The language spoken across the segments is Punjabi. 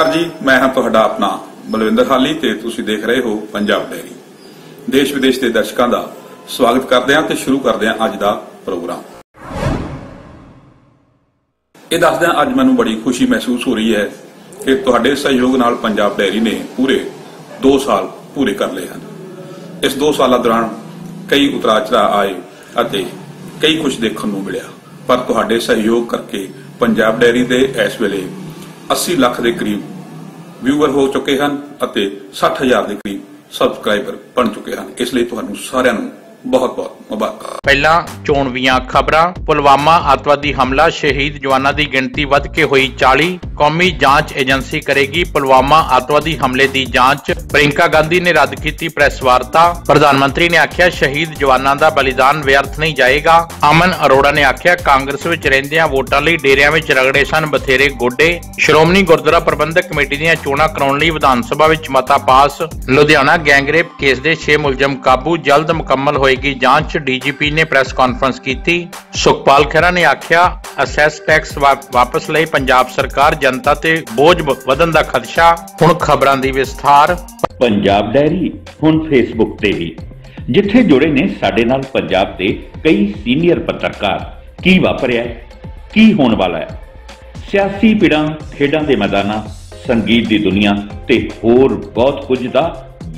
ਨਮਸਕਾਰ ਜੀ, ਮੈਂ ਹਾਂ ਤੁਹਾਡਾ ਆਪਣਾ ਬਲਵਿੰਦਰ ਹਾਲੀ ਤੇ ਤੁਸੀਂ ਦੇਖ ਰਹੇ ਹੋ ਪੰਜਾਬ ਡੈਰੀ ਦੇਸ਼ ਵਿਦੇਸ਼ ਦੇ ਦਰਸ਼ਕਾਂ ਦਾ ਸਵਾਗਤ ਕਰਦੇ ਹਾਂ ਤੇ ਸ਼ੁਰੂ ਕਰਦੇ ਹਾਂ ਅੱਜ ਦਾ ਪ੍ਰੋਗਰਾਮ। ਇਹ ਦੱਸਦੇ ਅੱਜ ਮੈਨੂੰ ਬੜੀ ਖੁਸ਼ੀ ਮਹਿਸੂਸ ਹੋ ਰਹੀ ਹੈ ਕਿ ਤੁਹਾਡੇ ਸਹਿਯੋਗ ਨਾਲ ਪੰਜਾਬ ਡੈਰੀ ਨੇ ਪੂਰੇ 2 ਸਾਲ ਪੂਰੇ ਕਰ ਲਏ ਹਨ। ਇਸ 2 ਸਾਲਾਂ ਦੌਰਾਨ ਕਈ ਉਤਰਾਅ ਆਏ ਅਤੇ ਕਈ ਕੁਝ ਦੇਖਣ ਨੂੰ ਮਿਲਿਆ। ਪਰ ਤੁਹਾਡੇ ਸਹਿਯੋਗ ਕਰਕੇ ਪੰਜਾਬ ਡੈਰੀ ਦੇ ਇਸ ਵੇਲੇ 80 ਲੱਖ ਦੇ ਕਰੀਬ ਵਿਊਅਰ ਹੋ ਚੁੱਕੇ ਹਨ ਅਤੇ 60000 ਦੇ ਕਰੀਬ ਸਬਸਕ੍ਰਾਈਬਰ ਬਣ ਚੁੱਕੇ ਹਨ। ਇਸ ਲਈ ਤੁਹਾਨੂੰ ਸਾਰਿਆਂ ਨੂੰ ਬਹੁਤ ਬਹੁਤ ਮੁਬਾਰਕਾਂ। ਪਹਿਲਾਂ ਚੋਣਵੀਆਂ ਖਬਰਾਂ, ਪੁਲਵਾਮਾ ਅੱਤਵਾਦੀ ਹਮਲਾ, ਸ਼ਹੀਦ ਜਵਾਨਾਂ ਦੀ ਗਿਣਤੀ ਵੱਧ ਕੇ ਹੋਈ 40 ਕੌਮੀ ਜਾਂਚ ਏਜੰਸੀ ਕਰੇਗੀ ਪੁਲਵਾਮਾ ਅੱਤਵਾਦੀ ਹਮਲੇ ਦੀ ਜਾਂਚ। ਪ੍ਰਿੰਕਾ ਗਾਂਧੀ ਨੇ ਰੱਦ ਕੀਤੀ ਪ੍ਰੈਸ ਵਾਰਤਾ। ਪ੍ਰਧਾਨ ਮੰਤਰੀ ਨੇ ਆਖਿਆ, ਸ਼ਹੀਦ ਜਵਾਨਾਂ ਦਾ ਬਲੀਦਾਨ ਵਿਅਰਥ ਨਹੀਂ ਜਾਏਗਾ। ਅਮਨ ਅਰੋੜਾ ਨੇ ਆਖਿਆ, ਕਾਂਗਰਸ ਵਿੱਚ ਰਹਿੰਦਿਆਂ ਵੋਟਾਂ ਲਈ ਡੇਰਿਆਂ ਵਿੱਚ ਰਗੜੇ ਸਨ ਬਥੇਰੇ ਗੋਡੇ। ਸ਼੍ਰੋਮਣੀ ਗੁਰਦੁਆਰਾ ਪ੍ਰਬੰਧਕ ਕਮੇਟੀ ਦੀਆਂ ਚੋਣਾਂ ਕਰਾਉਣ ਲਈ ਵਿਧਾਨ ਸਭਾ ਵਿੱਚ ਮਤਾ ਪਾਸ। ਲੁਧਿਆਣਾ ਗੈਂਗਰੇਪ ਕੇਸ ਦੇ 6 ਮੁਲਜ਼ਮ ਕਾਬੂ, ਜਲਦ ਮੁਕੰਮਲ ਹੋਏਗੀ ਜਾਂਚ। ਡੀਜੀਪੀ ਨੇ ਪ੍ਰੈਸ ਕਾਨਫਰੰਸ ਕੀਤੀ। ਸੁਖਪਾਲ ਖਹਿਰਾ ਨੇ ਆਖਿਆ ਅਸੈਸ ਟੈਕਸ ਵਾਪਸ ਲਈ ਪੰਜਾਬ ਸਰਕਾਰ ਜਨਤਾ ਤੇ ਬੋਝ ਵਧਣ ਦਾ ਖਦਸ਼ਾ। ਹੁਣ ਖਬਰਾਂ ਦੀ ਵਿਸਥਾਰ। ਪੰਜਾਬ ਡੈਰੀ ਹੁਣ ਫੇਸਬੁੱਕ ਤੇ ਵੀ। ਜਿੱਥੇ ਜੁੜੇ ਨੇ ਸਾਡੇ ਨਾਲ ਪੰਜਾਬ ਦੇ ਕਈ ਸੀਨੀਅਰ ਪੱਤਰਕਾਰ। ਕੀ ਵਾਪਰਿਆ ਕੀ ਹੋਣ ਵਾਲਾ ਹੈ? ਸਿਆਸੀ ਪਿੜਾਂ ਖੇਡਾਂ ਦੇ ਮੈਦਾਨਾਂ, ਸੰਗੀਤ ਦੀ ਦੁਨੀਆ ਤੇ ਹੋਰ ਬਹੁਤ ਕੁਝ ਦਾ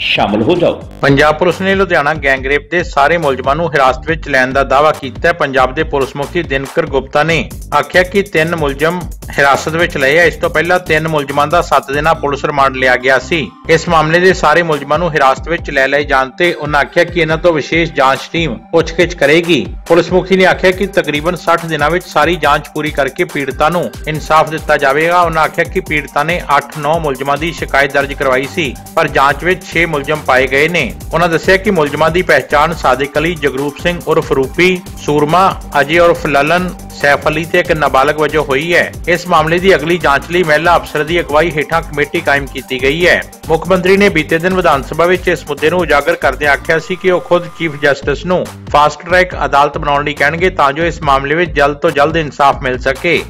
ਸ਼ਾਮਲ ਹੋ ਜਾਓ। ਪੰਜਾਬ ਪੁਲਿਸ ਨੇ ਲੁਧਿਆਣਾ ਗੈਂਗਰੇਪ ਦੇ ਸਾਰੇ ਮੁਲਜ਼ਮਾਂ ਨੂੰ ਹਿਰਾਸਤ ਵਿੱਚ ਲੈਣ ਦਾ ਦਾਅਵਾ ਕੀਤਾ ਹੈ। ਪੰਜਾਬ ਦੇ ਪੁਲਿਸ ਮੁਖੀ ਦਿਨਕਰ ਗੁਪਤਾ ਨੇ ਆਖਿਆ ਕਿ ਤਿੰਨ ਮੁਲਜ਼ਮ ਹਿਰਾਸਤ ਵਿੱਚ ਲਏ ਆ। ਇਸ ਤੋਂ ਪਹਿਲਾਂ ਤਿੰਨ ਮੁਲਜ਼ਮਾਂ ਦਾ 7 ਦਿਨਾਂ ਪੁਲਿਸ ਰਿਮਾਂਡ ਲਿਆ ਗਿਆ ਸੀ। ਇਸ ਮਾਮਲੇ ਦੇ ਸਾਰੇ ਮੁਲਜ਼ਮਾਂ ਨੂੰ ਹਿਰਾਸਤ ਵਿੱਚ ਲੈ ਲਏ ਜਾਣ ਤੇ ਉਹਨਾਂ ਆਖਿਆ ਕਿ ਇਹਨਾਂ ਤੋਂ ਵਿਸ਼ੇਸ਼ ਜਾਂਚ ਟੀਮ ਪੁੱਛਗਿੱਛ ਕਰੇਗੀ। ਪੁਲਿਸ ਮੁਖੀ ਨੇ ਆਖਿਆ ਕਿ ਤਕਰੀਬਨ 60 ਦਿਨਾਂ ਵਿੱਚ ਸਾਰੀ ਜਾਂਚ ਪੂਰੀ ਕਰਕੇ ਪੀੜਤਾਂ ਨੂੰ ਇਨਸਾਫ ਦਿੱਤਾ ਜਾਵੇਗਾ। ਉਹਨਾਂ ਆਖਿਆ ਕਿ ਪੀੜਤਾਂ ਨੇ 8-9 ਮੁਲਜ਼ਮਾਂ ਦੀ ਸ਼ਿਕਾਇਤ ਦਰਜ ਕਰਵਾਈ ਸੀ, ਪਰ ਜਾਂਚ ਵਿੱਚ 6 ਮੁਲਜ਼ਮ ਪਾਏ ਗਏ ਨੇ। ਉਹਨਾਂ ਦੱਸਿਆ ਕਿ ਮੁਲਜ਼ਮਾਂ ਦੀ ਪਹਿਚਾਣ ਸਾਦਿਕ ਅਲੀ, ਜਗਰੂਪ ਸਿੰਘ ਉਰਫ ਰੂਪੀ, ਸੂਰਮਾ, ਅਜੇ ਉਰਫ ਲਲਨ, ਸੈਫ ਅਲੀ ਤੇ ਇੱਕ ਨਾਬਾਲਗ ਵਜੋਂ ਹੋਈ ਹੈ। ਇਸ ਮਾਮਲੇ ਦੀ ਅਗਲੀ ਜਾਂਚ ਲਈ ਮਹਿਲਾ ਅਫਸਰ ਦੀ ਅਗਵਾਈ ਹੇਠਾਂ ਕਮੇਟੀ ਕਾਇਮ ਕੀਤੀ ਗਈ ਹੈ। ਮੁੱਖ ਮੰਤਰੀ ਨੇ ਬੀਤੇ ਦਿਨ ਵਿਧਾਨ ਸਭਾ ਵਿੱਚ ਇਸ ਮੁੱਦੇ ਨੂੰ ਉਜਾਗਰ ਕਰਦਿਆਂ ਆਖਿਆ ਸੀ ਕਿ ਉਹ ਖੁਦ ਚੀਫ ਜਸਟਿਸ ਨੂੰ ਫਾਸਟ ਟਰੈਕ ਅਦਾਲਤ ਬਣਾਉਣ ਲਈ ਕਹਿਣਗੇ ਤਾਂ ਜੋ ਇਸ ਮਾਮਲੇ ਵਿੱਚ ਜਲਦ ਤੋਂ ਜਲਦ ਇਨਸਾਫ ਮਿਲ ਸਕੇ।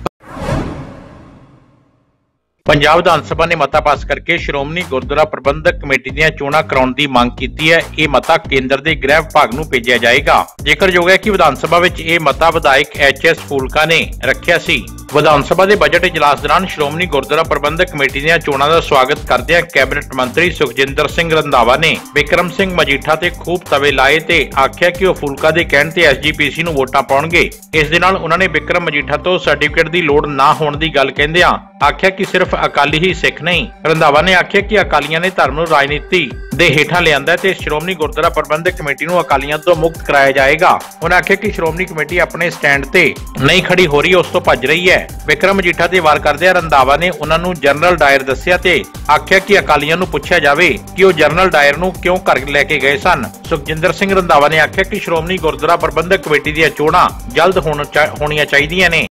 ਪੰਜਾਬ ਵਿਧਾਨ ਸਭਾ ਨੇ ਮਤਾ ਪਾਸ ਕਰਕੇ ਸ਼੍ਰੋਮਣੀ ਗੁਰਦੁਆਰਾ ਪ੍ਰਬੰਧਕ ਕਮੇਟੀ ਦੀਆਂ ਚੋਣਾਂ ਕਰਾਉਣ ਦੀ ਮੰਗ ਕੀਤੀ ਹੈ। ਇਹ ਮਤਾ ਕੇਂਦਰ ਦੇ ਗ੍ਰਹਿ ਵਿਭਾਗ ਨੂੰ ਭੇਜਿਆ ਜਾਏਗਾ। ਜ਼ਿਕਰਯੋਗ ਹੈ ਕਿ ਵਿਧਾਨ ਸਭਾ ਵਿੱਚ ਇਹ ਮਤਾ ਵਿਧਾਇਕ ਐਚ ਐਸ ਫੂਲਕਾ ਨੇ ਰੱਖਿਆ ਸੀ। ਵਿਧਾਨ ਸਭਾ ਦੇ ਬਜਟ ਇਜਲਾਸ ਦੌਰਾਨ ਸ਼੍ਰੋਮਣੀ ਗੁਰਦੁਆਰਾ ਪ੍ਰਬੰਧਕ ਕਮੇਟੀ ਦੀਆਂ ਚੋਣਾਂ ਦਾ ਸਵਾਗਤ ਕਰਦਿਆਂ ਕੈਬਨਿਟ ਮੰਤਰੀ ਸੁਖਜਿੰਦਰ ਸਿੰਘ ਰੰਧਾਵਾ ਨੇ ਵਿਕਰਮ ਸਿੰਘ ਮਜੀਠਾ ਤੇ ਖੂਬ ਤਵੇ ਲਾਏ ਤੇ ਆਖਿਆ ਕਿ ਉਹ ਫੂਲਕਾ ਦੇ ਕਹਿਣ ਤੇ ਐਸਜੀਪੀਸੀ ਨੂੰ ਵੋਟਾਂ ਪਾਉਣਗੇ। ਇਸ ਦੇ ਨਾਲ ਉਹਨਾਂ ਨੇ ਵਿਕਰਮ ਮਜੀਠਾ ਤੋਂ ਸਰਟੀਫਿਕੇਟ ਦੀ ਲੋੜ ਨਾ ਹੋਣ ਦੀ ਗੱਲ ਕਹਿੰਦਿਆਂ ਆਖਿਆ ਕਿ ਸਿਰਫ ਅਕਾਲੀ ਹੀ ਸਿੱਖ ਨਹੀਂ, ਰੰਧਾਵਾ ਨੇ ਆਖਿਆ ਕਿ ਅਕਾਲੀਆਂ ਨੇ ਧਰਮ ਨੂੰ ਰਾਜਨੀਤੀ ਦੇ ਹੇਠਾਂ ਲਿਆਂਦਾ ਤੇ ਸ਼੍ਰੋਮਣੀ ਗੁਰਦੁਆਰਾ ਪ੍ਰਬੰਧਕ ਕਮੇਟੀ ਨੂੰ ਅਕਾਲੀਆਂ ਤੋਂ ਮੁਕਤ ਕਰਾਇਆ ਜਾਏਗਾ। ਉਹਨਾਂ ਆਖਿਆ ਕਿ ਸ਼੍ਰੋਮਣੀ ਕਮੇਟੀ ਆਪਣੇ ਸਟੈਂਡ ਤੇ ਨਹੀਂ ਖੜੀ ਹੋ ਰਹੀ, ਉਸ ਤੋਂ ਭੱਜ ਰਹੀ ਹੈ। ਵਿਕਰਮ ਮਜੀਠਾ ਤੇ ਵਾਰ ਕਰਦਿਆਂ ਰੰਧਾਵਾ ਨੇ ਉਹਨਾਂ ਨੂੰ ਜਨਰਲ ਡਾਇਰ ਦੱਸਿਆ ਤੇ ਆਖਿਆ ਕਿ ਅਕਾਲੀਆਂ ਨੂੰ ਪੁੱਛਿਆ ਜਾਵੇ ਕਿ ਉਹ ਜਨਰਲ ਡਾਇਰ ਨੂੰ ਕਿਉਂ ਘਰ ਲੈ ਕੇ ਗਏ ਸਨ। ਸੁਖਜਿੰਦਰ ਸਿੰਘ ਰੰਧਾਵਾ ਨੇ ਆਖਿਆ ਕਿ ਸ਼੍ਰੋਮਣੀ ਗੁਰਦੁਆਰਾ ਪ੍ਰਬੰਧਕ ਕਮੇਟੀ ਦੀਆਂ ਚੋਣਾਂ ਜਲਦ ਹੋਣੀਆਂ ਚਾਹੀਦੀਆਂ ਨੇ।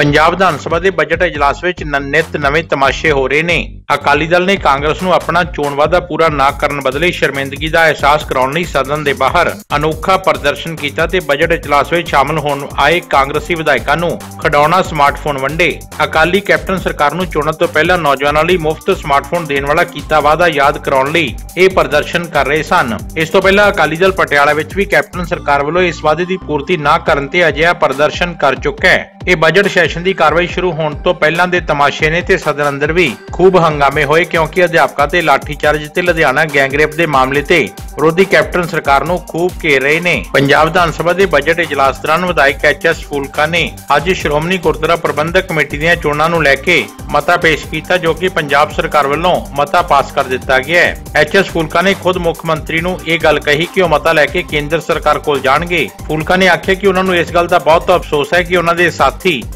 ਪੰਜਾਬ ਵਿਧਾਨ ਸਭਾ ਦੇ ਬਜਟ ਇਜਲਾਸ ਵਿੱਚ ਨਿਤ ਨਵੇਂ ਤਮਾਸ਼ੇ ਹੋ ਰਹੇ ਨੇ। ਅਕਾਲੀ ਦਲ ਨੇ ਕਾਂਗਰਸ ਨੂੰ ਆਪਣਾ ਚੋਣ ਵਾਅਦਾ ਪੂਰਾ ਨਾ ਕਰਨ ਬਦਲੇ ਸ਼ਰਮਿੰਦਗੀ ਦਾ ਅਹਿਸਾਸ ਕਰਾਉਣ ਲਈ ਸਦਨ ਦੇ ਬਾਹਰ ਅਨੋਖਾ ਪ੍ਰਦਰਸ਼ਨ ਕੀਤਾ ਤੇ ਬਜਟ ਇਜਲਾਸ ਵਿੱਚ ਸ਼ਾਮਲ ਹੋਣ ਆਏ ਕਾਂਗਰਸੀ ਵਿਧਾਇਕਾਂ ਨੂੰ ਖਡਾਉਣਾ ਸਮਾਰਟਫੋਨ ਵੰਡੇ। ਅਕਾਲੀ ਕੈਪਟਨ ਸਰਕਾਰ ਨੂੰ ਚੋਣਾਂ ਤੋਂ ਪਹਿਲਾਂ ਨੌਜਵਾਨਾਂ ਲਈ ਮੁਫਤ ਸਮਾਰਟਫੋਨ ਦੇਣ ਵਾਲਾ ਕੀਤਾ ਵਾਅਦਾ ਯਾਦ ਕਰਾਉਣ ਲਈ ਇਹ ਪ੍ਰਦਰਸ਼ਨ ਕਰ ਰਹੇ ਸਨ। ਇਸ ਤੋਂ ਪਹਿਲਾਂ ਅਕਾਲੀ ਦਲ ਪਟਿਆਲਾ ਵਿੱਚ ਵੀ ਕੈਪਟਨ ਸਰਕਾਰ ਵੱਲੋਂ ਇਸ ਵਾਅਦੇ ਦੀ ਪੂਰਤੀ ਨਾ ਕਰਨ ਤੇ ਅਜਿਹਾ ਪ੍ਰਦਰਸ਼ਨ ਕਰ ਚੁੱਕਾ ਹੈ। ਇਹ ਬਜਟ ਸੈਸ਼ਨ ਦੀ ਕਾਰਵਾਈ ਸ਼ੁਰੂ ਹੋਣ ਤੋਂ ਪਹਿਲਾਂ ਦੇ ਤਮਾਸ਼ੇ ਨੇ ਤੇ ਸਦਨ ਅੰਦਰ ਵੀ ਖੂਬ ਹੰਗਾਮੇ ਹੋਏ ਕਿਉਂਕਿ ਅਧਿਆਪਕਾਂ ਤੇ ਲਾਠੀਚਾਰਜ ਤੇ ਲੁਧਿਆਣਾ ਗੈਂਗਰੇਪ ਦੇ ਮਾਮਲੇ ਤੇ ਵਿਰੋਧੀ ਕੈਪਟਨ ਸਰਕਾਰ ਨੂੰ ਖੂਬ ਘੇਰ ਰਹੇ ਨੇ ਪੰਜਾਬ ਵਿਧਾਨ ਸਭਾ ਦੇ ਬਜਟ ਇਜਲਾਸ ਦੌਰਾਨ ਵਿਧਾਇਕ ਐਚ.ਐਸ. ਫੂਲਕਾ ਨੇ ਅੱਜ ਸ਼੍ਰੋਮਣੀ ਗੁਰਦੁਆਰਾ ਪ੍ਰਬੰਧਕ ਕਮੇਟੀ ਦੀਆਂ ਚੋਣਾਂ ਨੂੰ ਲੈ ਕੇ ਮਤਾ ਪੇਸ਼ ਕੀਤਾ ਜੋ ਕਿ ਪੰਜਾਬ ਸਰਕਾਰ ਵੱਲੋਂ ਮਤਾ ਪਾਸ ਕਰ ਦਿੱਤਾ ਗਿਆ ਹੈ ਐਚ.ਐਸ. ਫੂਲਕਾ ਨੇ ਖੁਦ ਮੁੱਖ ਮੰਤਰੀ ਨੂੰ ਇਹ ਗੱਲ ਕਹੀ ਕਿ ਉਹ ਮਤਾ ਲੈ ਕੇ ਕੇਂਦਰ ਸਰਕਾਰ ਕੋਲ ਜਾਣਗੇ ਫੂਲਕਾ ਨੇ ਆਖਿਆ ਕਿ ਉਹਨਾਂ ਨੂੰ ਇਸ ਗੱਲ ਦਾ ਬਹੁਤ ਅਫਸੋਸ ਹੈ ਕਿ ਉਹਨਾਂ ਦੇ ਸਾਥੀ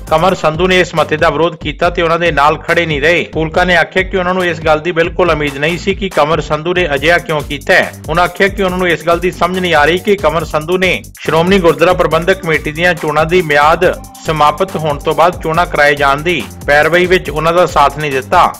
ਕਮਰ ਸੰਧੂ ਨੇ ਇਸ ਮਤੇ ਦਾ ਵਿਰੋਧ ਕੀਤਾ ਤੇ ਉਹਨਾਂ ਦੇ ਨਾਲ ਖੜੇ ਨਹੀਂ ਰਹੇ। ਫੂਲਕਾ ਨੇ ਆਖਿਆ ਕਿ ਉਹਨਾਂ ਨੂੰ ਇਸ ਗੱਲ ਦੀ ਬਿਲਕੁਲ ਉਮੀਦ ਨਹੀਂ ਸੀ ਕਿ ਕਮਰ ਸੰਧੂ ਨੇ ਅਜਿਹਾ ਕਿਉਂ ਕੀਤਾ ਹੈ। ਉਹਨਾਂ ਆਖਿਆ ਕਿ ਉਹਨਾਂ ਨੂੰ ਇਸ ਗੱਲ ਦੀ ਸਮਝ ਨਹੀਂ ਆ ਰਹੀ ਕਿ ਕਮਰ ਸੰਧੂ ਨੇ ਸ਼੍ਰੋਮਣੀ ਗੁਰਦੁਆਰਾ ਪ੍ਰਬੰਧਕ ਕਮੇਟੀ ਦੀਆਂ ਚੋਣਾਂ ਦੀ ਮਿਆਦ ਸਮਾਪਤ ਹੋਣ ਤੋਂ ਬਾਅਦ ਚੋਣਾਂ ਕਰਾਏ ਜਾਣ ਦੀ ਪੈਰਵਾਈ ਵਿੱਚ ਉਹਨਾਂ ਦਾ ਸਾਥ ਨਹੀਂ ਦਿੱਤਾ।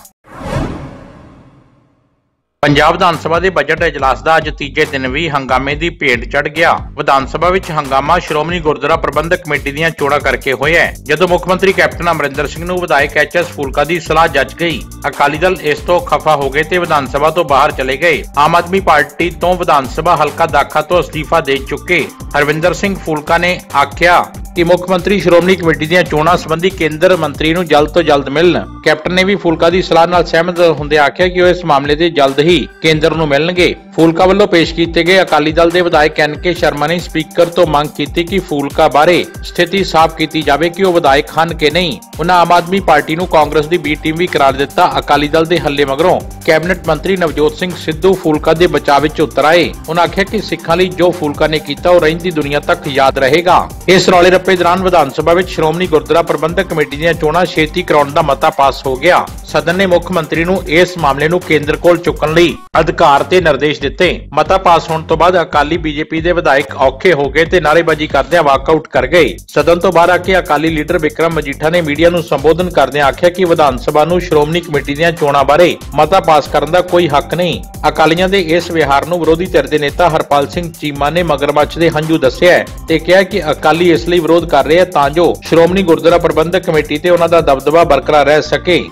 ਪੰਜਾਬ ਵਿਧਾਨ ਸਭਾ ਦੇ ਬਜਟ ਇਜਲਾਸ ਦਾ ਅੱਜ ਤੀਜੇ ਦਿਨ ਵੀ ਹੰਗਾਮੇ ਦੀ ਭੇਟ ਚੜ ਗਿਆ। ਵਿਧਾਨ ਸਭਾ ਵਿੱਚ ਹੰਗਾਮਾ ਸ਼੍ਰੋਮਣੀ ਗੁਰਦੁਆਰਾ ਪ੍ਰਬੰਧਕ ਕਮੇਟੀ ਦੀਆਂ ਚੋਣਾਂ ਕਰਕੇ ਹੋਇਆ ਜਦੋਂ ਮੁੱਖ ਮੰਤਰੀ ਕੈਪਟਨ ਅਮਰਿੰਦਰ ਸਿੰਘ ਨੂੰ ਵਿਧਾਇਕ ਐਚਐਸ ਫੂਲਕਾ ਦੀ ਸਲਾਹ ਜੱਜ ਗਈ। ਅਕਾਲੀ ਦਲ ਇਸ ਤੋਂ ਖਫਾ ਹੋ ਗਏ ਤੇ ਵਿਧਾਨ ਸਭਾ ਤੋਂ ਬਾਹਰ ਚਲੇ ਗਏ। ਆਮ ਆਦਮੀ ਪਾਰਟੀ ਤੋਂ ਵਿਧਾਨ ਸਭਾ ਹਲਕਾ ਦਾਖਾ ਤੋਂ ਅਸਤੀਫਾ ਦੇ ਚੁੱਕੇ। ਹਰਵਿੰਦਰ ਸਿੰਘ ਫੂਲਕਾ ਨੇ ਆਖਿਆ ਕਿ ਮੁੱਖ ਮੰਤਰੀ ਸ਼੍ਰੋਮਣੀ ਕਮੇਟੀ ਦੀਆਂ ਚੋਣਾਂ ਸੰਬੰਧੀ ਕੇਂਦਰ ਮੰਤਰੀ ਨੂੰ ਜਲਦ ਤੋਂ ਜਲਦ ਮਿਲਣ। ਕੈਪਟਨ ਨੇ ਵੀ ਫੂਲਕਾ ਦੀ ਸਲਾਹ ਨਾਲ ਸਹਿਮਤ ਹੁੰਦੇ ਆਖਿਆ ਕਿ ਉਹ ਇਸ ਮਾਮਲੇ ਤੇ ਜਲਦ ਹੀ ਕੇਂਦਰ ਨੂੰ ਮਿਲਣਗੇ। ਫੂਲਕਾ ਵੱਲੋਂ ਪੇਸ਼ ਕੀਤੇ ਗਏ ਅਕਾਲੀ ਦਲ ਦੇ ਵਿਧਾਇਕ ਐਨ ਕੇ ਸ਼ਰਮਾ ਨੇ ਸਪੀਕਰ ਤੋਂ ਮੰਗ ਕੀਤੀ ਕਿ ਫੂਲਕਾ ਬਾਰੇ ਸਥਿਤੀ ਸਾਫ਼ ਕੀਤੀ ਜਾਵੇ ਕਿ ਉਹ ਵਿਧਾਇਕ ਹਨ ਕਿ ਨਹੀਂ। ਉਹਨਾਂ ਆਮ ਆਦਮੀ ਪਾਰਟੀ ਨੂੰ ਕਾਂਗਰਸ ਦੀ ਬੀ ਟੀਮ ਵੀ ਕਰਾਰ ਦਿੱਤਾ। ਅਕਾਲੀ ਦਲ ਦੇ ਹੱਲੇ ਮਗਰੋਂ ਕੈਬਨਿਟ ਮੰਤਰੀ ਨਵਜੋਤ ਸਿੰਘ ਸਿੱਧੂ ਫੂਲਕਾ ਦੇ ਬਚਾਅ ਵਿੱਚ ਉਤਰ ਆਏ। ਉਹਨਾਂ ਆਖਿਆ ਕਿ ਸਿੱਖਾਂ ਲਈ ਜੋ ਫੂਲਕਾ ਨੇ ਕੀਤਾ, ਉਹ ਰਹਿੰਦੀ ਦੁਨੀਆ ਤੱਕ ਯਾਦ ਰਹੇਗਾ। ਇਸ ਰੌਲੇ ਰੱਪੇ ਦੌਰਾਨ ਵਿਧਾਨ ਸਭਾ ਵਿੱਚ ਸ਼੍ਰੋਮਣੀ ਗੁਰਦੁਆਰਾ ਪ੍ਰਬੰਧਕ ਕਮੇਟੀ ਦੀਆਂ ਚੋਣਾਂ ਛੇਤੀ ਕਰਾਉਣ ਦਾ ਮਤਾ ਪਾਸ ਹੋ ਗਿਆ। ਸਦਨ ਨੇ ਮੁੱਖ ਮੰਤਰੀ ਨੂੰ ਇਸ ਮਾਮਲੇ ਨੂੰ ਕੇਂਦਰ ਕੋਲ ਚੁੱਕਣ ਲਈ ਅਧਿਕਾਰ ਤੇ ਨਿਰਦੇਸ਼ ਦਿੱਤੇ। ਮਤਾ ਪਾਸ ਹੋਣ ਤੋਂ ਬਾਅਦ ਅਕਾਲੀ ਬੀਜੇਪੀ ਦੇ ਵਿਧਾਇਕ ਔਖੇ ਹੋ ਗਏ ਤੇ ਨਾਅਰੇਬਾਜ਼ੀ ਕਰਦਿਆਂ ਵਾਕਆਊਟ ਕਰ ਗਏ। ਸਦਨ ਤੋਂ ਬਾਹਰ ਆ ਕੇ ਅਕਾਲੀ ਲੀਡਰ ਵਿਕਰਮ ਮਜੀਠਾ ਨੇ ਮੀਡੀਆ ਨੂੰ ਸੰਬੋਧਨ ਕਰਦਿਆਂ ਆਖਿਆ ਕਿ ਵਿਧਾਨ ਸਭਾ ਨੂੰ ਸ਼੍ਰੋਮਣੀ ਕਮੇਟੀ ਦੀਆਂ ਚੋਣਾਂ ਬਾਰੇ ਮਤਾ ਪਾਸ ਕਰਨ ਦਾ ਕੋਈ ਹੱਕ ਨਹੀਂ। ਅਕਾਲੀਆਂ ਦੇ ਇਸ ਵਿਹਾਰ ਨੂੰ ਵਿਰੋਧੀ ਧਿਰ ਦੇ ਨੇਤਾ ਹਰਪਾਲ ਸਿੰਘ ਚੀਮਾ ਨੇ ਮਗਰਮੱਛ ਦੇ ਹੰਝੂ ਦੱਸਿਆ ਤੇ ਕਿਹਾ ਕਿ ਅਕਾਲੀ ਇਸ ਲਈ ਵਿਰੋਧ ਕਰ ਰਹੇ ਆ ਤਾਂ ਜੋ ਸ਼੍ਰੋਮਣੀ ਗੁਰਦੁਆਰਾ ਪ੍ਰਬੰਧਕ ਕਮੇਟੀ ਤੇ ਉਹਨਾਂ ਦਾ ਦਬਦਬਾ ਬਰਕਰਾਰ ਰਹਿ ਸਕੇ।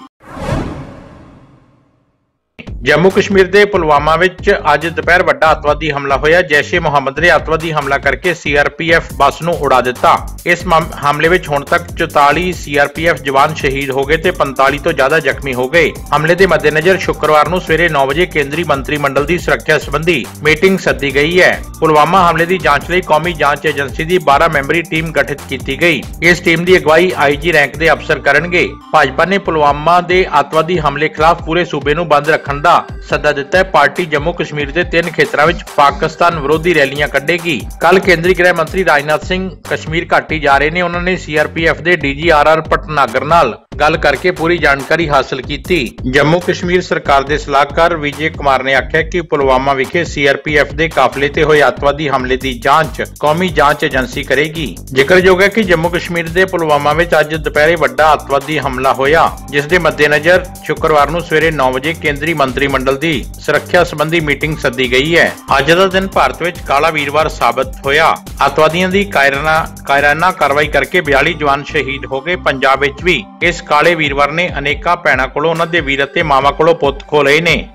ਜੰਮੂ ਕਸ਼ਮੀਰ ਦੇ ਪੁਲਵਾਮਾ ਵਿੱਚ ਅੱਜ ਦੁਪਹਿਰ ਵੱਡਾ ਅੱਤਵਾਦੀ ਹਮਲਾ ਹੋਇਆ। ਜੈਸ਼ ਏ ਮੁਹੰਮਦ ਨੇ ਅੱਤਵਾਦੀ ਹਮਲਾ ਕਰਕੇ ਸੀਆਰਪੀਐਫ ਬੱਸ ਨੂੰ ਉਡਾ ਦਿੱਤਾ। ਇਸ ਮਾਮ- ਹਮਲੇ ਵਿੱਚ ਹੁਣ ਤੱਕ 44 ਸੀਆਰਪੀਐਫ ਜਵਾਨ ਸ਼ਹੀਦ ਹੋ ਗਏ ਤੇ 45 ਤੋਂ ਜ਼ਿਆਦਾ ਜ਼ਖਮੀ ਹੋ ਗਏ। ਹਮਲੇ ਦੇ ਮੱਦੇਨਜ਼ਰ ਸ਼ੁੱਕਰਵਾਰ ਨੂੰ ਸਵੇਰੇ 9 ਵਜੇ ਕੇਂਦਰੀ ਮੰਤਰੀ ਮੰਡਲ ਦੀ ਸੁਰੱਖਿਆ ਸੰਬੰਧੀ ਮੀਟਿੰਗ ਸੱਦੀ ਗਈ ਹੈ। ਪੁਲਵਾਮਾ ਹਮਲੇ ਦੀ ਜਾਂਚ ਲਈ ਕੌਮੀ ਜਾਂਚ ਏਜੰਸੀ ਦੀ 12 ਮੈਂਬਰੀ ਟੀਮ ਗਠਿਤ ਕੀਤੀ ਗਈ। ਇਸ ਟੀਮ ਦੀ ਅਗਵਾਈ ਆਈਜੀ ਰੈਂਕ ਦੇ ਅਫਸਰ ਕਰਨਗੇ। ਭਾਜਪਾ ਨੇ ਪੁਲਵਾਮਾ ਦੇ ਅੱਤਵਾਦੀ ਹਮਲੇ ਖਿਲਾਫ ਪੂਰੇ ਸੂਬੇ ਨੂੰ ਬੰਦ ਰੱਖਣ ਦਾ ਸੱਦਾ ਦਿੱਤਾ ਹੈ ਪਾਰਟੀ ਜੰਮੂ ਕਸ਼ਮੀਰ ਦੇ ਤਿੰਨ ਖੇਤਰਾਂ ਵਿੱਚ ਪਾਕਿਸਤਾਨ ਵਿਰੋਧੀ ਰੈਲੀਆਂ ਕੱਢੇਗੀ। ਕੱਲ ਕੇਂਦਰੀ ਗ੍ਰਹਿ ਮੰਤਰੀ ਰਾਜਨਾਥ ਸਿੰਘ ਕਸ਼ਮੀਰ ਘਾਟੀ ਜਾ ਰਹੇ ਨੇ। ਉਹਨਾਂ ਨੇ ਸੀਆਰਪੀਐਫ ਦੇ ਡੀਜੀਆਰਆਰ ਪਟਨਾਗਰ ਨਾਲ ਗੱਲ ਕਰਕੇ ਪੂਰੀ ਜਾਣਕਾਰੀ ਹਾਸਲ ਕੀਤੀ। ਜੰਮੂ ਕਸ਼ਮੀਰ ਸਰਕਾਰ ਦੇ ਸਲਾਹਕਾਰ ਵਿਜੇ ਕੁਮਾਰ ਨੇ ਆਖਿਆ ਕਿ ਪੁਲਵਾਮਾ ਵਿਖੇ ਸੀਆਰਪੀਐਫ ਦੇ ਕਾਫਲੇ ਤੇ ਹੋਏ ਅੱਤਵਾਦੀ ਹਮਲੇ ਦੀ ਜਾਂਚ ਕੌਮੀ ਜਾਂਚ ਏਜੰਸੀ ਕਰੇਗੀ। ਜ਼ਿਕਰਯੋਗ ਹੈ ਕਿ ਜੰਮੂ ਕਸ਼ਮੀਰ ਦੇ ਪੁਲਵਾਮਾ ਵਿੱਚ ਅੱਜ ਦੁਪਹਿਰੇ ਵੱਡਾ ਅੱਤਵਾਦੀ ਹਮਲਾ ਹੋਇਆ, ਜਿਸ ਦੇ ਮੱਦੇਨਜ਼ਰ ਸ਼ੁੱਕਰਵਾਰ ਨੂੰ ਸਵੇਰੇ 9 ਵਜੇ ਕੇਂਦਰੀ ਮੰਤਰੀ ਮੰਡਲ ਦੀ ਸੁਰੱਖਿਆ ਸੰਬੰਧੀ ਮੀਟਿੰਗ ਸੱਦੀ ਗਈ ਹੈ। ਅੱਜ ਦਾ ਦਿਨ ਭਾਰਤ ਵਿੱਚ ਕਾਲਾ ਵੀਰਵਾਰ ਸਾਬਤ ਹੋਇਆ। ਅੱਤਵਾਦੀਆਂ ਦੀ ਕਾਇਰਾਨਾ ਕਾਇਰਾਨਾ ਕਾਰਵਾਈ ਕਰਕੇ 42 ਜਵਾਨ ਸ਼ਹੀਦ ਹੋ ਗਏ। ਪੰਜਾਬ ਵਿੱਚ ਵੀ ਇਸ ਕਾਲੇ ਵੀਰਵਾਰ ਨੇ ਅਨੇਕਾਂ ਭੈਣਾਂ ਕੋਲੋਂ, ਉਹਨਾਂ ਦੇ ਵੀਰ ਅਤੇ ਮਾਵਾਂ ਕੋਲੋਂ ਪੁੱਤ ਖੋ ਲਏ ਨੇ।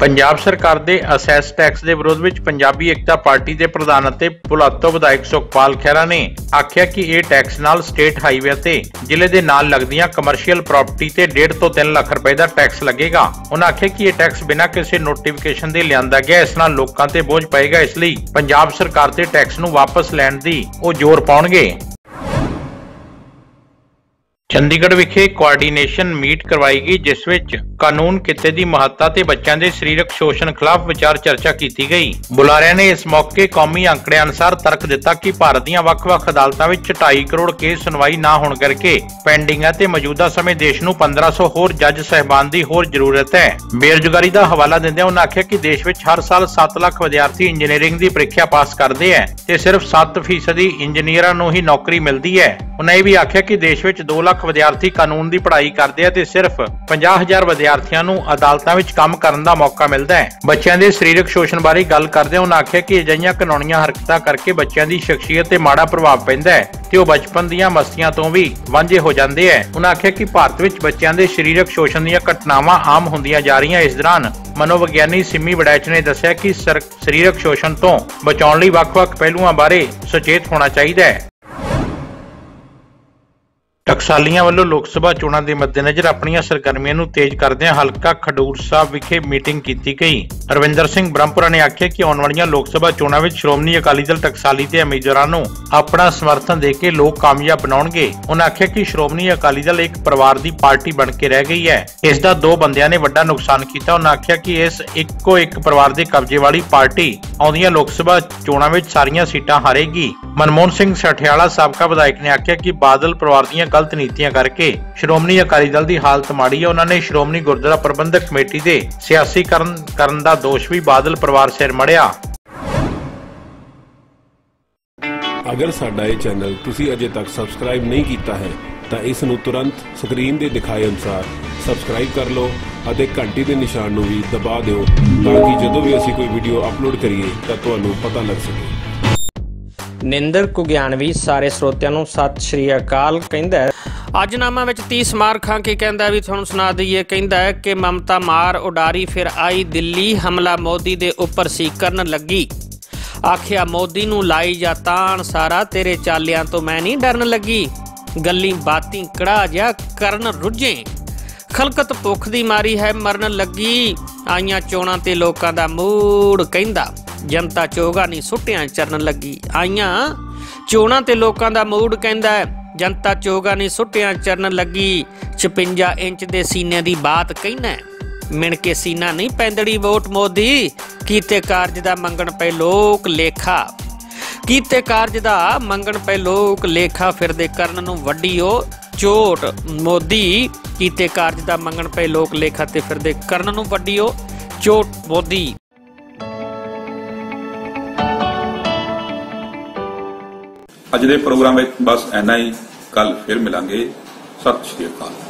ਪੰਜਾਬ ਸਰਕਾਰ ਦੇ ਅਸੈਸ ਟੈਕਸ ਦੇ ਵਿਰੋਧ ਵਿੱਚ ਪੰਜਾਬੀ ਏਕਤਾ ਪਾਰਟੀ ਦੇ ਪ੍ਰਧਾਨ ਅਤੇ ਪੁਲਾਤੋ ਵਿਧਾਇਕ ਸੁਖਪਾਲ ਖਹਿਰਾ ਨੇ ਆਖਿਆ ਕਿ ਇਹ ਟੈਕਸ ਨਾਲ ਸਟੇਟ ਹਾਈਵੇ ਤੇ ਜ਼ਿਲ੍ਹੇ ਦੇ ਨਾਲ ਲੱਗਦੀਆਂ ਕਮਰਸ਼ੀਅਲ ਪ੍ਰਾਪਰਟੀ ਤੇ 1.5 ਤੋਂ 3 ਲੱਖ ਰੁਪਏ ਦਾ ਟੈਕਸ ਲੱਗੇਗਾ। ਉਹਨਾਂ ਆਖਿਆ ਕਿ ਇਹ ਟੈਕਸ ਬਿਨਾਂ ਕਿਸੇ ਨੋਟੀਫਿਕੇਸ਼ਨ ਦੇ ਲਿਆਂਦਾ ਗਿਆ, ਇਸ ਨਾਲ ਲੋਕਾਂ ਤੇ ਬੋਝ ਪਏਗਾ, ਇਸ ਲਈ ਪੰਜਾਬ ਸਰਕਾਰ ਤੇ ਟੈਕਸ ਨੂੰ ਵਾਪਸ ਲੈਣ ਦੀ ਉਹ ਜ਼ੋਰ ਪਾਉਣਗੇ। ਚੰਡੀਗੜ੍ਹ ਵਿਖੇ ਕੋਆਰਡੀਨੇਸ਼ਨ ਮੀਟ ਕਰਵਾਈ ਗਈ ਜਿਸ ਵਿੱਚ ਕਾਨੂੰਨ, ਕਿੱਤੇ ਦੀ ਮਹੱਤਤਾ ਤੇ ਬੱਚਿਆਂ ਦੇ ਸਰੀਰਕ ਸ਼ੋਸ਼ਣ ਖਿਲਾਫ ਵਿਚਾਰ ਚਰਚਾ ਕੀਤੀ ਗਈ। ਬੁਲਾਰਿਆਂ ਨੇ ਇਸ ਮੌਕੇ ਕੌਮੀ ਅੰਕੜਿਆਂ ਅਨੁਸਾਰ ਤਰਕ ਦਿੱਤਾ ਕਿ ਭਾਰਤ ਦੀਆਂ ਵੱਖ-ਵੱਖ ਅਦਾਲਤਾਂ ਵਿੱਚ 2.5 ਕਰੋੜ ਕੇਸ ਸੁਣਵਾਈ ਨਾ ਹੋਣ ਕਰਕੇ ਪੈਂਡਿੰਗ ਹੈ ਤੇ ਮੌਜੂਦਾ ਸਮੇਂ ਦੇਸ਼ ਨੂੰ 1500 ਹੋਰ ਜੱਜ ਸਹਿਬਾਨ ਦੀ ਹੋਰ ਜ਼ਰੂਰਤ ਹੈ। ਬੇਰੁਜ਼ਗਾਰੀ ਦਾ ਹਵਾਲਾ ਦਿੰਦਿਆਂ ਉਹਨਾਂ ਆਖਿਆ ਕਿ ਦੇਸ਼ ਵਿੱਚ ਹਰ ਸਾਲ 7 ਲੱਖ ਵਿਦਿਆਰਥੀ ਇੰਜੀਨੀਅਰਿੰਗ ਦੀ ਪ੍ਰੀਖਿਆ ਪਾਸ ਕਰਦੇ ਹੈ ਤੇ ਸਿਰਫ 7% ਇੰਜੀਨੀਅਰਾਂ ਨੂੰ ਹੀ ਨੌਕਰੀ ਮਿਲਦੀ ਹੈ। ਉਹਨਾਂ ਇਹ ਵੀ ਆਖਿਆ ਕਿ ਦੇਸ਼ ਵਿੱਚ 2 ਲੱਖ ਵਿਦਿਆਰਥੀ ਕਾਨੂੰਨ ਦੀ ਪੜ੍ਹਾਈ ਕਰਦੇ ਆ ਤੇ ਸਿਰਫ 50000 ਵਿਦਿਆਰਥੀਆਂ ਨੂੰ ਅਦਾਲਤਾਂ ਵਿੱਚ ਕੰਮ ਕਰਨ ਦਾ ਮੌਕਾ ਮਿਲਦਾ ਹੈ। ਬੱਚਿਆਂ ਦੇ ਸਰੀਰਕ ਸ਼ੋਸ਼ਣ ਬਾਰੇ ਗੱਲ ਕਰਦਿਆਂ ਉਹਨਾਂ ਆਖਿਆ ਕਿ ਅਜਿਹੀਆਂ ਕਾਨੂੰਨੀਆਂ ਹਰਕਤਾਂ ਕਰਕੇ ਬੱਚਿਆਂ ਦੀ ਸ਼ਖਸੀਅਤ ਤੇ ਮਾੜਾ ਪ੍ਰਭਾਵ ਪੈਂਦਾ ਹੈ ਤੇ ਉਹ ਬਚਪਨ ਦੀਆਂ ਮਸਤੀਆਂ ਤੋਂ ਵੀ ਵਾਂਝੇ ਹੋ ਜਾਂਦੇ ਹੈ। ਉਹਨਾਂ ਆਖਿਆ ਕਿ ਭਾਰਤ ਵਿੱਚ ਬੱਚਿਆਂ ਦੇ ਸਰੀਰਕ ਸ਼ੋਸ਼ਣ ਦੀਆਂ ਘਟਨਾਵਾਂ ਆਮ ਹੁੰਦੀਆਂ ਜਾ ਰਹੀਆਂ। ਇਸ ਦੌਰਾਨ ਮਨੋਵਿਗਿਆਨੀ ਸਿੰਮੀ ਵੜੈਚ ਨੇ ਦੱਸਿਆ ਕਿ ਸਰੀਰਕ ਸ਼ੋਸ਼ਣ ਤੋਂ ਬਚਾਉਣ ਲਈ ਵੱਖ-ਵੱਖ ਪਹਿਲੂਆਂ ਬਾਰੇ ਸੁਚੇਤ ਹੋਣਾ ਚਾਹੀਦਾ ਹੈ। ਟਕਸਾਲੀਆਂ ਵੱਲੋਂ ਲੋਕ ਸਭਾ ਚੋਣਾਂ ਦੇ ਮੱਦੇਨਜ਼ਰ ਆਪਣੀਆਂ ਸਰਗਰਮੀਆਂ ਨੂੰ ਤੇਜ਼ ਕਰਦਿਆਂ ਹਲਕਾ ਖਡੂਰ ਸਾਹਿਬ ਵਿਖੇ ਮੀਟਿੰਗ ਕੀਤੀ ਗਈ। ਰਵਿੰਦਰ ਸਿੰਘ ਬ੍ਰਹਮਪੁਰਾ ਨੇ ਆਖਿਆ ਕਿ ਆਉਣ ਵਾਲੀਆਂ ਲੋਕ ਸਭਾ ਚੋਣਾਂ ਵਿੱਚ ਸ਼੍ਰੋਮਣੀ ਅਕਾਲੀ ਦਲ ਟਕਸਾਲੀ ਦੇ ਉਮੀਦਵਾਰਾਂ ਨੂੰ ਆਪਣਾ ਸਮਰਥਨ ਦੇ ਕੇ ਲੋਕ ਕਾਮਯਾਬ ਬਣਾਉਣਗੇ। ਉਹਨਾਂ ਆਖਿਆ ਕਿ ਸ਼੍ਰੋਮਣੀ ਅਕਾਲੀ ਦਲ ਇੱਕ ਪਰਿਵਾਰ ਦੀ ਪਾਰਟੀ ਬਣ ਕੇ ਰਹਿ ਗਈ ਹੈ। ਇਸ ਦਾ ਦੋ ਬੰਦਿਆਂ ਨੇ ਵੱਡਾ ਨੁਕਸਾਨ ਕੀਤਾ। ਉਹਨਾਂ ਆਖਿਆ ਕਿ ਇਸ ਇੱਕੋ ਇੱਕ ਪਰਿਵਾਰ ਦੇ ਕਬਜ਼ੇ ਵਾਲੀ ਪਾਰਟੀ ਆਉਂਦੀਆਂ ਲੋਕ ਸਭਾ ਚੋਣਾਂ ਵਿੱਚ ਸਾਰੀਆਂ ਸੀਟਾਂ ਹਾਰੇਗੀ। ਮਨਮੋਹਨ ਸਿੰਘ ਸਠਿਆਲਾ, ਸਾਬਕਾ ਵਿਧਾਇਕ, ਨੇ ਆਖਿਆ ਕਿ ਬਾਦਲ ਪਰਿਵਾਰ ਦੀਆਂ ਗਲਤ ਨੀਤੀਆਂ ਕਰਕੇ ਸ਼੍ਰੋਮਣੀ ਅਕਾਲੀ ਦਲ ਦੀ ਹਾਲਤ ਮਾੜੀ ਹੈ। ਉਹਨਾਂ ਨੇ ਸ਼੍ਰੋਮਣੀ ਗੁਰਦੁਆਰਾ ਪ੍ਰਬੰਧਕ ਕਮੇਟੀ ਦੇ ਸਿਆਸੀਕਰਨ ਕਰਨ ਦਾ ਦੋਸ਼ ਵੀ ਬਾਦਲ ਪਰਿਵਾਰ ਸਿਰ ਮੜਿਆ। ਅਗਰ ਸਾਡਾ ਇਹ ਚੈਨਲ ਤੁਸੀਂ ਅਜੇ ਤੱਕ ਸਬਸਕ੍ਰਾਈਬ ਨਹੀਂ ਕੀਤਾ ਹੈ, ਤਾਂ ਇਸ ਨੂੰ ਤੁਰੰਤ ਸਕਰੀਨ ਦੇ ਦਿਖਾਏ ਅਨੁਸਾਰ ਸਬਸਕ੍ਰਾਈਬ ਕਰ ਲਓ ਅਤੇ ਘੰਟੀ ਦੇ ਨਿਸ਼ਾਨ ਨੂੰ ਵੀ ਦਬਾ ਦਿਓ ਤਾਂ ਕਿ ਜਦੋਂ ਵੀ ਅਸੀਂ ਕੋਈ ਵੀਡੀਓ ਅਪਲੋਡ ਕਰੀਏ, ਤਾਂ ਤੁਹਾਨੂੰ ਪਤਾ ਲੱਗ ਸਕੇ। ਨਿੰਦਰ ਕੁਗਿਆਨਵੀ ਸਾਰੇ ਸਰੋਤਿਆਂ ਨੂੰ ਸਤਿ ਸ਼੍ਰੀ ਅਕਾਲ ਕਹਿੰਦਾ ਅੱਜ ਨਾਮਾ ਵਿੱਚ 30 ਸਮਾਰ ਖਾਂ ਕੀ ਕਹਿੰਦਾ ਵੀ ਤੁਹਾਨੂੰ ਸੁਣਾ ਦਈਏ, ਕਹਿੰਦਾ ਕਿ ਮਮਤਾ ਮਾਰ ਉਡਾਰੀ ਫਿਰ ਆਈ ਦਿੱਲੀ, ਹਮਲਾ ਮੋਦੀ ਦੇ ਉੱਪਰ ਸੀ, ਕਰਨ ਲੱਗੀ। ਆਖਿਆ, ਮੋਦੀ ਨੂੰ ਲਾਈ ਜਾ ਤਾਣ ਸਾਰਾ, ਤੇਰੇ ਚਾਲਿਆਂ ਤੋਂ ਮੈਂ ਨਹੀਂ ਡਰਨ ਲੱਗੀ। ਗੱਲੀ ਬਾਤੀ ਕੜਾ ਜਾ ਕਰਨ ਰੁੱਝੇ। ਖਲਕਤ ਭੁੱਖ ਦੀ ਮਾਰੀ ਹੈ, ਮਰਨ ਲੱਗੀ। ਆਈਆਂ ਚੋਣਾਂ ਤੇ ਲੋਕਾਂ ਦਾ ਮੂਡ, ਕਹਿੰਦਾ। ਜਨਤਾ ਚੋਗਾ ਨਹੀਂ, ਸੁੱਟਿਆਂ ਚਰਨ ਲੱਗੀ। ਆਈਆਂ, ਚੋਣਾਂ ਤੇ ਲੋਕਾਂ ਦਾ ਮੂਡ ਕਹਿੰਦਾ ਜਨਤਾ ਚੋਗਾ ਨਹੀਂ, ਸੁੱਟਿਆਂ ਚਰਨ ਲੱਗੀ। 56 ਇੰਚ ਦੇ ਸੀਨੇ ਦੀ ਬਾਤ ਕਹਿਣਾ ਮਿਣ ਕੇ ਸੀਨਾ ਨਹੀਂ ਪੈਂਦੜੀ ਵੋਟ ਮੋਦੀ, ਕੀਤੇ ਕਾਰਜ ਦਾ ਮੰਗਣ ਪਏ ਲੋਕ ਲੇਖਾ। ਕੀਤੇ ਕਾਰਜ ਦਾ ਮੰਗਣ ਪਏ ਲੋਕ ਲੇਖਾ, ਫਿਰਦੇ ਕਰਨ ਨੂੰ ਵੱਡੀ ਉਹ ਚੋਟ। ਮੋਦੀ, ਕੀਤੇ ਕਾਰਜ ਦਾ ਮੰਗਣ ਪਏ ਲੋਕ ਲੇਖਾ ਤੇ ਫਿਰਦੇ ਕਰਨ ਨੂੰ ਵੱਡੀ ਉਹ ਚੋਟ। ਮੋਦੀ ਅੱਜ ਦੇ ਪ੍ਰੋਗਰਾਮ ਵਿੱਚ ਬਸ ਇੰਨਾ ਹੀ। ਕੱਲ ਫਿਰ ਮਿਲਾਂਗੇ। ਸਤਿ ਸ਼੍ਰੀ ਅਕਾਲ।